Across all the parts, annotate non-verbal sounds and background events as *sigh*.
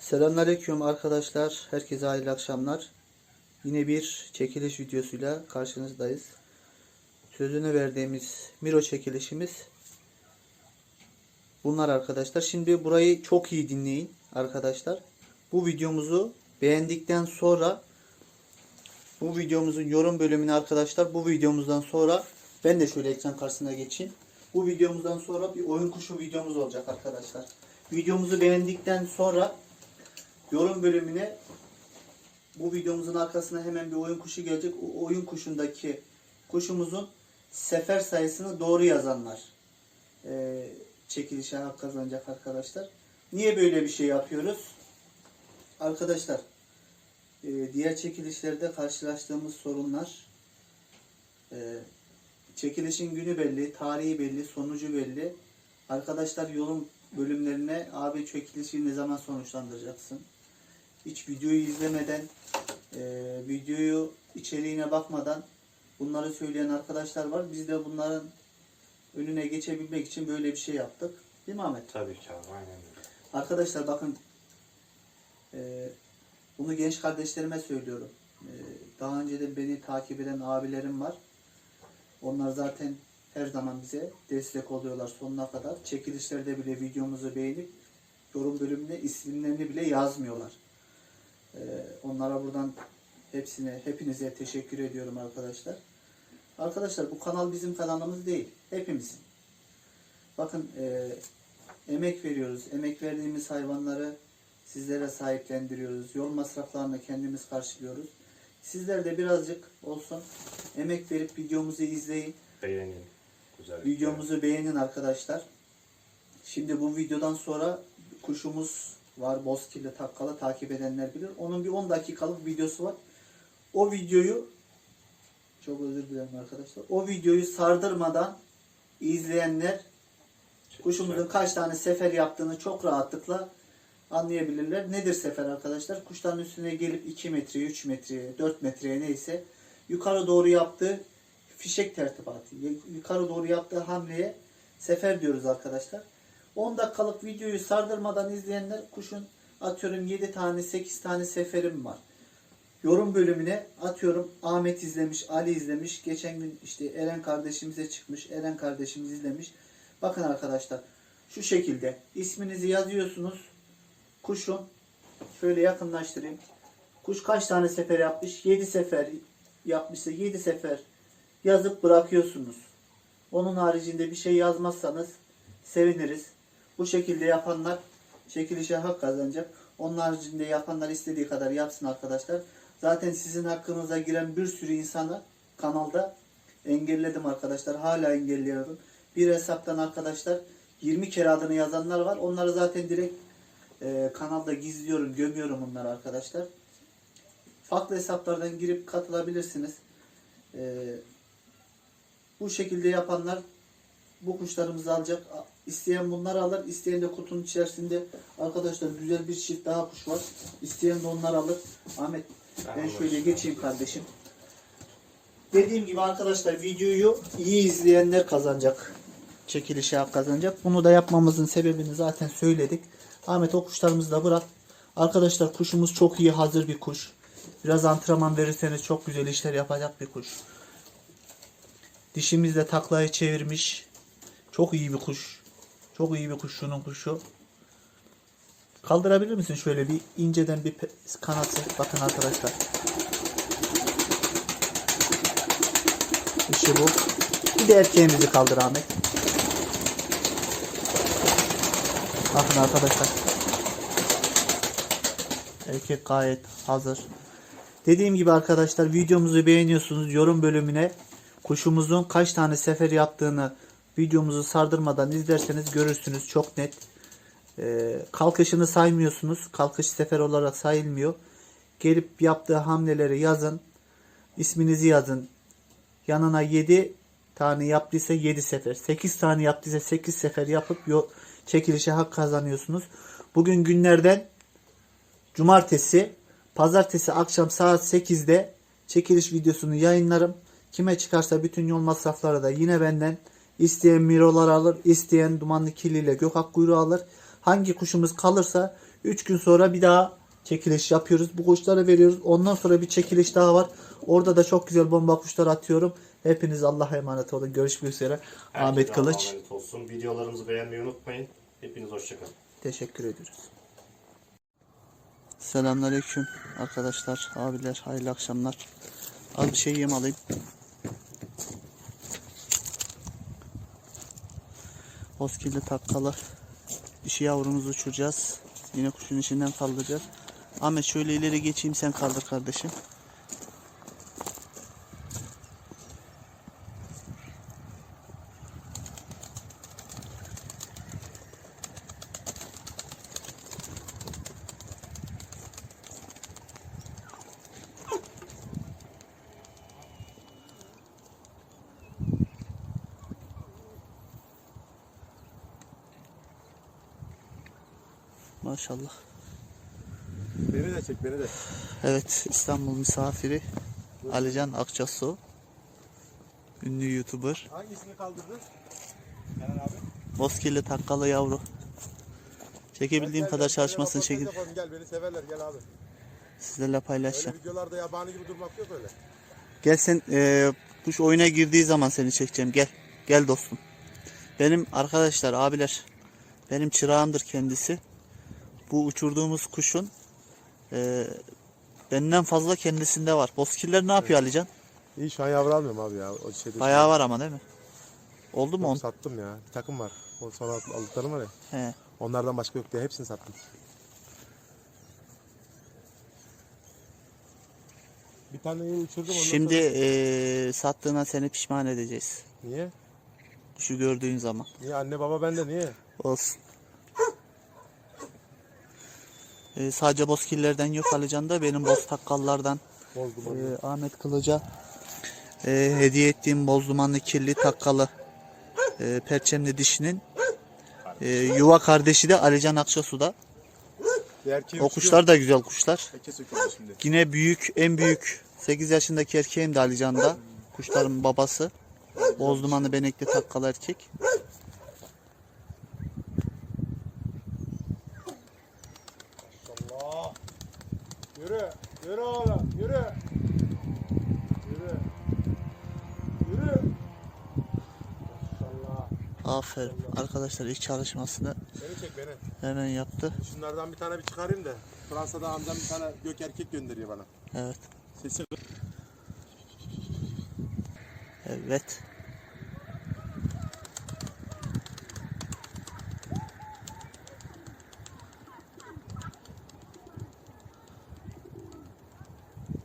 Selamünaleyküm arkadaşlar. Herkese hayırlı akşamlar. Yine bir çekiliş videosuyla karşınızdayız. Sözünü verdiğimiz Miro çekilişimiz bunlar arkadaşlar. Şimdi burayı çok iyi dinleyin arkadaşlar. Bu videomuzu beğendikten sonra bu videomuzun yorum bölümünü arkadaşlar bu videomuzdan sonra ben de şöyle ekran karşısına geçeyim. Bu videomuzdan sonra bir oyun kuşu videomuz olacak arkadaşlar. Videomuzu beğendikten sonra yorum bölümüne bu videomuzun arkasına hemen bir oyun kuşu gelecek. O oyun kuşundaki kuşumuzun sefer sayısını doğru yazanlar e, çekilişe hak kazanacak arkadaşlar. Niye böyle bir şey yapıyoruz? Arkadaşlar e, diğer çekilişlerde karşılaştığımız sorunlar e, çekilişin günü belli, tarihi belli, sonucu belli. Arkadaşlar yorum bölümlerine abi çekilişi ne zaman sonuçlandıracaksın? Hiç videoyu izlemeden, e, videoyu içeriğine bakmadan bunları söyleyen arkadaşlar var. Biz de bunların önüne geçebilmek için böyle bir şey yaptık. Değil mi Ahmet? Tabii ki abi aynen öyle. Arkadaşlar bakın e, bunu genç kardeşlerime söylüyorum. E, daha önceden beni takip eden abilerim var. Onlar zaten her zaman bize destek oluyorlar sonuna kadar. Çekilişlerde bile videomuzu beğenip yorum bölümüne isimlerini bile yazmıyorlar. E, onlara buradan hepsine, hepinize teşekkür ediyorum arkadaşlar. Arkadaşlar bu kanal bizim kanalımız değil. Hepimizin. Bakın e, emek veriyoruz. Emek verdiğimiz hayvanları sizlere sahiplendiriyoruz. Yol masraflarını kendimiz karşılıyoruz. Sizler de birazcık olsun emek verip videomuzu izleyin. Beğenin. Güzel. Videomuzu beğenin arkadaşlar. Şimdi bu videodan sonra kuşumuz var. Bozkirli takkalı takip edenler bilir. Onun bir 10 dakikalık videosu var. O videoyu çok özür dilerim arkadaşlar. O videoyu sardırmadan izleyenler Kuşumuzun kaç tane sefer yaptığını çok rahatlıkla anlayabilirler. Nedir sefer arkadaşlar? Kuşların üstüne gelip 2 metreye, 3 metreye, 4 metreye neyse yukarı doğru yaptığı fişek tertibatı, yukarı doğru yaptığı hamleye sefer diyoruz arkadaşlar. 10 dakikalık videoyu sardırmadan izleyenler kuşun atıyorum 7 tane 8 tane seferim var. Yorum bölümüne atıyorum Ahmet izlemiş, Ali izlemiş. Geçen gün işte Eren kardeşimize çıkmış. Eren kardeşimiz izlemiş. Bakın arkadaşlar şu şekilde isminizi yazıyorsunuz. Kuşun şöyle yakınlaştırayım. Kuş kaç tane sefer yapmış? 7 sefer yapmışsa 7 sefer yazıp bırakıyorsunuz. Onun haricinde bir şey yazmazsanız seviniriz. Bu şekilde yapanlar çekilişe hak kazanacak. Onun haricinde yapanlar istediği kadar yapsın arkadaşlar. Zaten sizin hakkınıza giren bir sürü insanı kanalda engelledim arkadaşlar. Hala engelliyorum. Bir hesaptan arkadaşlar 20 kere adını yazanlar var. Onları zaten direkt e, kanalda gizliyorum, gömüyorum onları arkadaşlar. Farklı hesaplardan girip katılabilirsiniz. E, bu şekilde yapanlar bu kuşlarımızı alacak. İsteyen bunları alır. İsteyen de kutunun içerisinde arkadaşlar güzel bir çift daha kuş var. İsteyen de onları alır. Ahmet ben şöyle geçeyim kardeşim. Dediğim gibi arkadaşlar videoyu iyi izleyenler kazanacak. Çekilişe hak kazanacak. Bunu da yapmamızın sebebini zaten söyledik. Ahmet o kuşlarımızı da bırak. Arkadaşlar kuşumuz çok iyi hazır bir kuş. Biraz antrenman verirseniz çok güzel işler yapacak bir kuş. Dişimiz de taklayı çevirmiş. Çok iyi bir kuş. Çok iyi bir kuş şunun kuşu. Kaldırabilir misin şöyle bir inceden bir kanatı. Bakın arkadaşlar. İşte bu. Bir de erkeğimizi kaldır Ahmet. Bakın arkadaşlar. Erkek gayet hazır. Dediğim gibi arkadaşlar videomuzu beğeniyorsunuz. Yorum bölümüne kuşumuzun kaç tane sefer yaptığını videomuzu sardırmadan izlerseniz görürsünüz. Çok net. Ee, kalkışını saymıyorsunuz. Kalkış sefer olarak sayılmıyor. Gelip yaptığı hamleleri yazın. İsminizi yazın. Yanına 7 tane yaptıysa 7 sefer. 8 tane yaptıysa 8 sefer yapıp çekilişe hak kazanıyorsunuz. Bugün günlerden cumartesi, pazartesi akşam saat 8'de çekiliş videosunu yayınlarım. Kime çıkarsa bütün yol masrafları da yine benden. İsteyen mirolar alır, isteyen dumanlı kirliyle gökak kuyruğu alır. Hangi kuşumuz kalırsa 3 gün sonra bir daha çekiliş yapıyoruz. Bu kuşları veriyoruz. Ondan sonra bir çekiliş daha var. Orada da çok güzel bomba kuşlar atıyorum. Hepiniz Allah'a emanet olun. Görüşmek üzere. Ahmet Herkese Kılıç. Allah'a emanet olsun. Videolarımızı beğenmeyi unutmayın. Hepiniz hoşçakalın. Teşekkür ediyoruz. Selamünaleyküm arkadaşlar, abiler, hayırlı akşamlar. Az bir şey yem alayım. Oskilli takkalı dişi yavrumuzu uçuracağız. Yine kuşun içinden kaldıracağız. Ahmet şöyle ileri geçeyim sen kaldır kardeşim. Maşallah. Beni de çek beni de. Evet İstanbul misafiri Alican Akçasu. Ünlü YouTuber. Hangisini kaldırdın? Kenan abi. Bozkirli takkalı yavru. Çekebildiğim Gel, kadar gel, çalışmasını yapalım, Gel beni severler gel abi. sizlerle Öyle paylaşacağım. videolarda yabani gibi durmak yok öyle. Gel sen e, kuş oyuna girdiği zaman seni çekeceğim. Gel. Gel dostum. Benim arkadaşlar, abiler. Benim çırağımdır kendisi. Bu uçurduğumuz kuşun e, benden fazla kendisinde var. Bozkirler ne yapıyor Alican? İyi şu an yavru almıyorum abi ya. O şeyde Bayağı var ama değil mi? Oldu mu on? sattım ya. Bir takım var. O sonra aldıklarım var ya. He. Onlardan başka yok diye hepsini sattım. Bir taneyi uçurdum ondan Şimdi sonra... e, sattığına seni pişman edeceğiz. Niye? Kuşu gördüğün zaman. Niye anne baba bende niye? Olsun. E, sadece bozkillerden yok Alican'da. Benim boz takkallardan Bozdum onu. e, Ahmet Kılıç'a e, hediye ettiğim boz dumanlı kirli takkalı e, perçemli dişinin e, yuva kardeşi de Alican Akçasu'da. O kuşlar da güzel kuşlar. Yine büyük, en büyük 8 yaşındaki erkeğim de Alican'da. Kuşların babası. Boz dumanlı benekli takkalı erkek. Allah. Yürü. Yürü oğlum. Yürü. Yürü. Yürü. Maşallah. Aferin. Arkadaşlar ilk çalışmasını Beni çek beni. hemen yaptı. Şunlardan bir tane bir çıkarayım da. Fransa'da amcam bir tane gök erkek gönderiyor bana. Evet. Sesi Evet.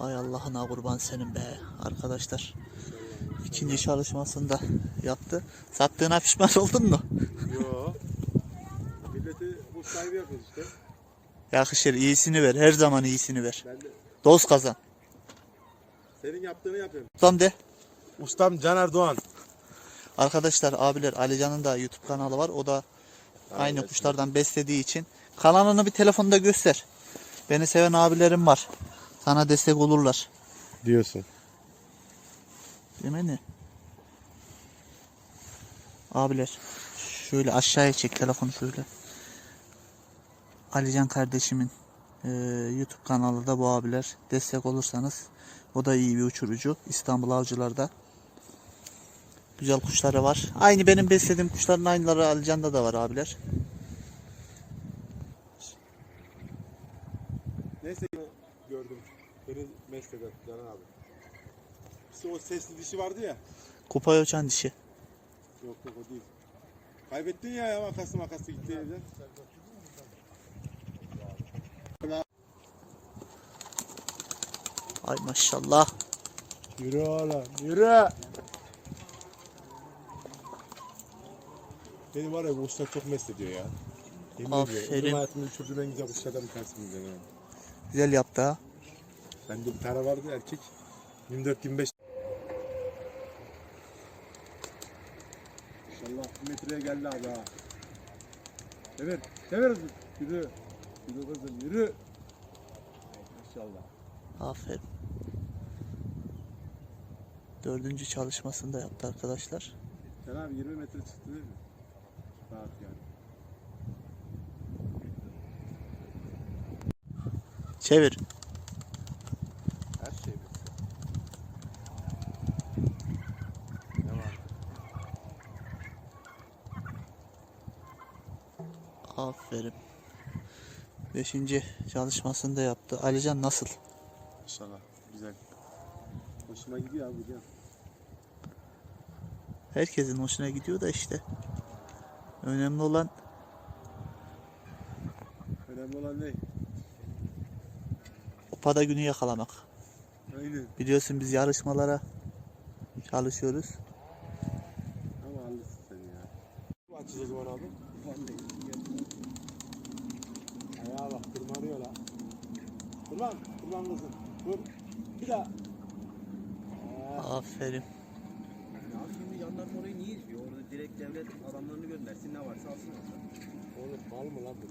Ay Allah'ına kurban senin be arkadaşlar. İkinci çalışmasını da yaptı. Sattığına pişman oldun mu? Yo. Milleti bu sahibi yapıyoruz işte. Yakışır iyisini ver. Her zaman iyisini ver. Ben de Dost kazan. senin yaptığını yapıyorum. Ustam de. Ustam Caner Doğan. Arkadaşlar abiler Alican'ın da YouTube kanalı var. O da aynı kuşlardan beslediği için. Kanalını bir telefonda göster. Beni seven abilerim var. Sana destek olurlar. Diyorsun. Mi? Abiler şöyle aşağıya çek telefonu şöyle. Alican kardeşimin e, YouTube kanalı da bu abiler. Destek olursanız o da iyi bir uçurucu. İstanbul Avcılar'da. Güzel kuşları var. Aynı benim beslediğim kuşların aynıları Alican'da da var abiler. Neyse gördüm. Caner abi. İşte o sesli dişi vardı ya. Kupaya uçan dişi. Yok yok o değil. Kaybettin ya makaslı makaslı gitti evden. Ay maşallah. Yürü oğlum yürü. Beni var ya bu kuşlar çok mest ediyor ya. Yemin ediyorum. Aferin. Ömrüm hayatımda uçurduğum en güzel kuşlardan bir tanesi bu yani. Güzel yaptı ha. Bende bir tane vardı erkek. 24-25. İnşallah bir metreye geldi abi ha. Sever, sever kızım. Yürü. Yürü kızım yürü. İnşallah. Aferin. Dördüncü çalışmasını da yaptı arkadaşlar. Sen abi 20 metre çıktı değil mi? Rahat yani. Çevir. Aferin. Beşinci çalışmasını da yaptı. Alican nasıl? İnşallah. Güzel. Hoşuma gidiyor abi gidiyor. Herkesin hoşuna gidiyor da işte. Önemli olan Önemli olan ne? kupada günü yakalamak. Aynen. Biliyorsun biz yarışmalara çalışıyoruz. Ama haklısın sen ya. Bu açacağız o zaman abi. Ayağa bak tırmanıyor la. Tırman. Tırman kızım. Dur. Bir daha. Aa, Aferin. Ya şimdi jandarma orayı niye izliyor? Orada direkt devlet adamlarını göndersin ne varsa alsın orada. Oğlum mal mı lan bu?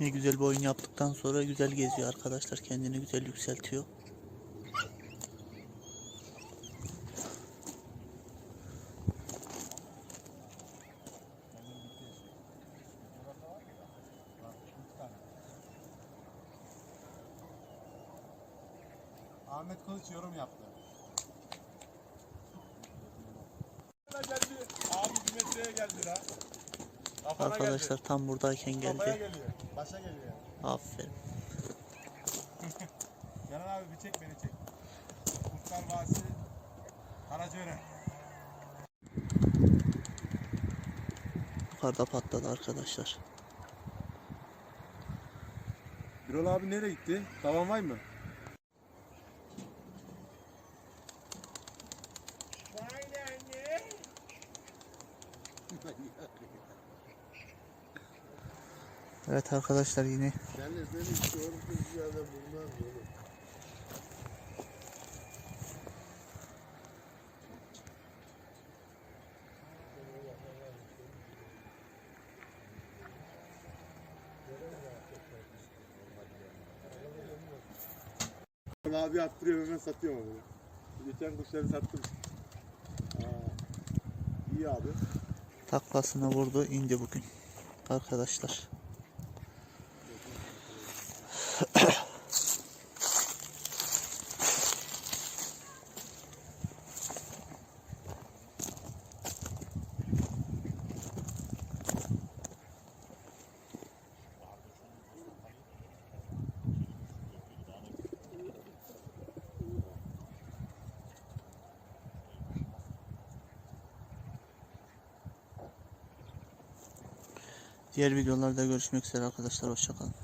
Ne güzel bir oyun yaptıktan sonra güzel geziyor arkadaşlar. Kendini güzel yükseltiyor. Ahmet Kılıç yorum yaptı. geldi. Metreye geldi la. Kafana Arkadaşlar tam buradayken geldi. Kafaya geldi. geliyor. Başa geliyor. Aferin. *laughs* Yanan abi bir çek beni çek. Kurtlar Vadisi Karacaören. Yukarıda patladı arkadaşlar. Birol abi nereye gitti? Tavan var mı? Evet arkadaşlar yine. Abi attırıyor hemen satıyorum onu. Geçen kuşları sattım. Aa, iyi abi. Taklasını vurdu indi bugün. Arkadaşlar. Diğer videolarda görüşmek üzere arkadaşlar. Hoşçakalın.